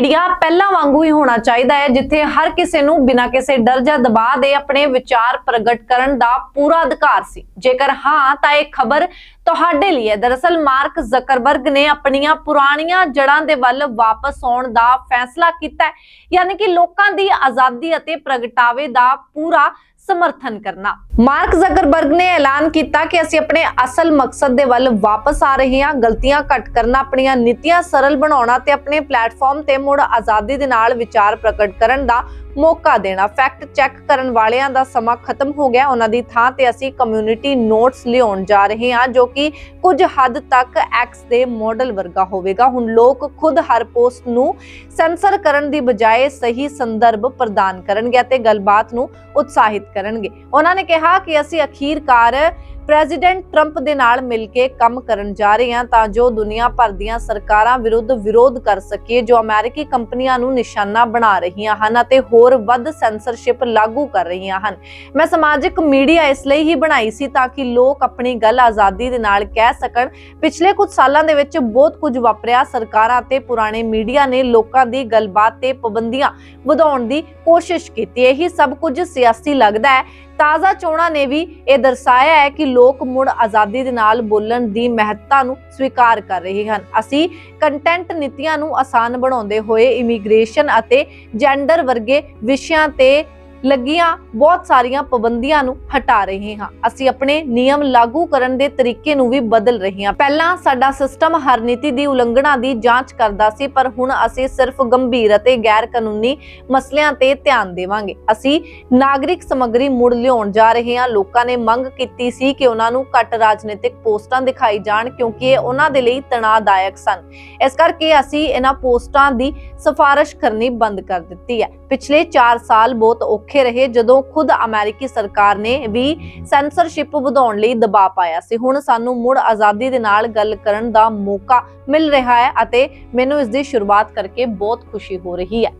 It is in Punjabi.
ਮੀਡੀਆ ਪਹਿਲਾਂ ਵਾਂਗੂ ਹੀ ਹੋਣਾ ਚਾਹੀਦਾ ਹੈ, ਜਿੱਥੇ ਹਰ ਕਿਸੇ ਨੂੰ ਬਿਨਾਂ ਕਿਸੇ ਡਰ ਜਾਂ ਦਬਾਅ ਦੇ ਆਪਣੇ ਵਿਚਾਰ ਪ੍ਰਗਟ ਕਰਨ ਦਾ ਪੂਰਾ ਅਧਿਕਾਰ ਸੀ। ਜੇਕਰ ਹਾਂ, ਤਾਂ ਇਹ ਖਬਰ ਤੁਹਾਡੇ ਲਈ ਹੈ। ਦਰਅਸਲ ਮਾਰਕ ਜ਼ਕਰਬਰਗ ਨੇ ਆਪਣੀਆਂ ਪੁਰਾਣੀਆਂ ਜੜ੍ਹਾਂ ਦੇ ਵੱਲ ਵਾਪਸ ਆਉਣ ਦਾ ਫੈਸਲਾ ਕੀਤਾ ਹੈ, ਯਾਨੀ ਕਿ ਲੋਕਾਂ ਦੀ ਆਜ਼ਾਦੀ ਅਤੇ ਪ੍ਰਗਟਾਵੇ ਦਾ ਪੂਰਾ ਸਮਰਥਨ ਕਰਨਾ। ਮਾਰਕ ਜ਼ਕਰਬਰਗ ਨੇ ਐਲਾਨ ਕੀਤਾ ਕਿ ਅਸੀਂ ਆਪਣੇ ਅਸਲ ਮਕਸਦ ਦੇ ਵੱਲ ਵਾਪਸ ਆ ਰਹੇ ਹਾਂ, ਗਲਤੀਆਂ ਘੱਟ ਕਰਨਾ, ਆਪਣੀਆਂ ਨੀਤੀਆਂ ਸਰਲ ਬਣਾਉਣਾ ਤੇ ਆਪਣੇ ਪਲੇਟਫਾਰਮ ਤੇ ਮੁੜ ਆਜ਼ਾਦੀ ਦੇ ਨਾਲ ਵਿਚਾਰ ਪ੍ਰਗਟ ਕਰਨ ਦਾ ਮੌਕਾ ਦੇਣਾ। ਫੈਕਟ ਚੈੱਕ ਕਰਨ ਵਾਲਿਆਂ ਦਾ ਸਮਾਂ ਖਤਮ ਹੋ ਗਿਆ। ਉਹਨਾਂ ਦੀ ਥਾਂ ਤੇ ਅਸੀਂ ਕਮਿਊਨਿਟੀ ਨੋਟਸ ਲਿਆਉਣ ਜਾ ਰਹੇ ਹਾਂ, ਜੋ ਕਿ ਕੁਝ ਹੱਦ ਤੱਕ ਐਕਸ ਦੇ ਮਾਡਲ ਵਰਗਾ ਹੋਵੇਗਾ। ਹੁਣ ਲੋਕ ਖੁਦ ਹਰ ਪੋਸਟ ਨੂੰ ਸੈਂਸਰ ਕਰਨ ਦੀ ਬਜਾਏ ਸਹੀ ਸੰਦਰਭ ਪ੍ਰਦਾਨ ਕਰਨਗੇ ਅਤੇ ਗੱਲਬਾਤ ਨੂੰ ਉਤਸ਼ਾਹਿਤ ਕਰਨਗੇ। ਉਹਨਾਂ ਨੇ ਕਿਹਾ ਕਿ ਅਸੀਂ ਅਖੀਰਕਾਰ ਪ੍ਰੈਜ਼ੀਡੈਂਟ ਟਰੰਪ ਦੇ ਨਾਲ ਮਿਲ ਕੇ ਕੰਮ ਕਰਨ ਜਾ ਰਹੇ ਹਾਂ ਤਾਂ ਜੋ ਦੁਨੀਆ ਭਰ ਦੀਆਂ ਸਰਕਾਰਾਂ ਵਿਰੁੱਧ ਵਿਰੋਧ ਕਰ ਸਕੀਏ ਜੋ ਅਮਰੀਕੀ ਕੰਪਨੀਆਂ ਨੂੰ ਨਿਸ਼ਾਨਾ ਬਣਾ ਰਹੀਆਂ ਹਨ ਅਤੇ ਹੋਰ ਵੱਧ ਸੈਂਸਰਸ਼ਿਪ ਲਾਗੂ ਕਰ ਰਹੀਆਂ ਹਨ। ਮੈਂ ਸਮਾਜਿਕ ਮੀਡੀਆ ਇਸ ਲਈ ਹੀ ਬਣਾਈ ਸੀ ਤਾਂ ਕਿ ਲੋਕ ਆਪਣੀ ਗੱਲ ਆਜ਼ਾਦੀ ਦੇ ਨਾਲ ਕਹਿ ਸਕਣ। ਪਿਛਲੇ ਕੁਝ ਸਾਲਾਂ ਦੇ ਵਿੱਚ ਬਹੁਤ ਕੁਝ ਵਾਪਰਿਆ। ਸਰਕਾਰਾਂ ਤੇ ਪੁਰਾਣੇ ਮੀਡੀਆ ਨੇ ਲੋਕਾਂ ਦੀ ਗੱਲਬਾਤ ਤੇ ਪਾਬੰਦੀਆਂ ਵਧਾਉਣ ਦੀ ਕੋਸ਼ਿਸ਼ ਕੀਤੀ। ਇਹੀ ਸਭ ਕੁਝ ਸਿਆਸੀ ਲੱਗਦਾ ਹੈ ਤਾਜ਼ਾ ਚੋਣਾਂ ਨੇ ਵੀ ਇਹ ਦਰਸਾਇਆ ਹੈ ਕਿ ਲੋਕ ਮੁੜ ਆਜ਼ਾਦੀ ਦੇ ਨਾਲ ਬੋਲਣ ਦੀ ਮਹੱਤਤਾ ਨੂੰ ਸਵੀਕਾਰ ਕਰ ਰਹੇ ਹਨ। ਅਸੀਂ ਕੰਟੈਂਟ ਨੀਤੀਆਂ ਨੂੰ ਆਸਾਨ ਬਣਾਉਂਦੇ ਹੋਏ ਇਮੀਗ੍ਰੇਸ਼ਨ ਅਤੇ ਜੈਂਡਰ ਵਰਗੇ ਵਿਸ਼ਿਆਂ ਤੇ ਲੱਗੀਆਂ ਬਹੁਤ ਸਾਰੀਆਂ ਪਾਬੰਦੀਆਂ ਨੂੰ ਹਟਾ ਰਹੇ ਹਾਂ। ਅਸੀਂ ਆਪਣੇ ਨਿਯਮ ਲਾਗੂ ਕਰਨ ਦੇ ਤਰੀਕੇ ਨੂੰ ਵੀ ਬਦਲ ਰਹੇ ਹਾਂ। ਪਹਿਲਾਂ ਸਾਡਾ ਸਿਸਟਮ ਹਰ ਨੀਤੀ ਦੀ ਉਲੰਘਣਾ ਦੀ ਜਾਂਚ ਕਰਦਾ ਸੀ, ਪਰ ਹੁਣ ਅਸੀਂ ਸਿਰਫ ਗੰਭੀਰ ਅਤੇ ਗੈਰ ਕਾਨੂੰਨੀ ਮਸਲਿਆਂ ਤੇ ਧਿਆਨ ਦੇਵਾਂਗੇ। ਅਸੀਂ ਨਾਗਰਿਕ ਸਮੱਗਰੀ ਮੁੜ ਲਿਆਉਣ ਜਾ ਰਹੇ ਹਾਂ। ਲੋਕਾਂ ਨੇ ਮੰਗ ਕੀਤੀ ਸੀ ਕਿ ਉਹਨਾਂ ਨੂੰ ਘੱਟ ਰਾਜਨੀਤਿਕ ਪੋਸਟਾਂ ਦਿਖਾਈ ਜਾਣ, ਕਿਉਂਕਿ ਇਹ ਉਹਨਾਂ ਦੇ ਲਈ ਤਣਾਅਦਾਇਕ ਸਨ। ਇਸ ਕਰਕੇ ਅਸੀਂ ਇਹਨਾਂ ਪੋਸਟਾਂ ਦੀ ਸਿਫਾਰਿਸ਼ ਕਰਨੀ ਬੰਦ ਕਰ ਦਿੱਤੀ ਹੈ। ਪਿਛਲੇ 4 ਸਾਲ ਬਹੁਤ ਔਖੇ ਰਹੇ ਜਦੋਂ ਖੁਦ ਅਮਰੀਕੀ ਸਰਕਾਰ ਨੇ ਵੀ ਸੈਂਸਰਸ਼ਿਪ ਵਧਾਉਣ ਲਈ ਦਬਾਅ ਪਾਇਆ ਸੀ। ਹੁਣ ਸਾਨੂੰ ਮੁੜ ਆਜ਼ਾਦੀ ਦੇ ਨਾਲ ਗੱਲ ਕਰਨ ਦਾ ਮੌਕਾ ਮਿਲ ਰਿਹਾ ਹੈ ਅਤੇ ਮੈਨੂੰ ਇਸ ਦੀ ਸ਼ੁਰੂਆਤ ਕਰਕੇ ਬਹੁਤ ਖੁਸ਼ੀ ਹੋ ਰਹੀ ਹੈ।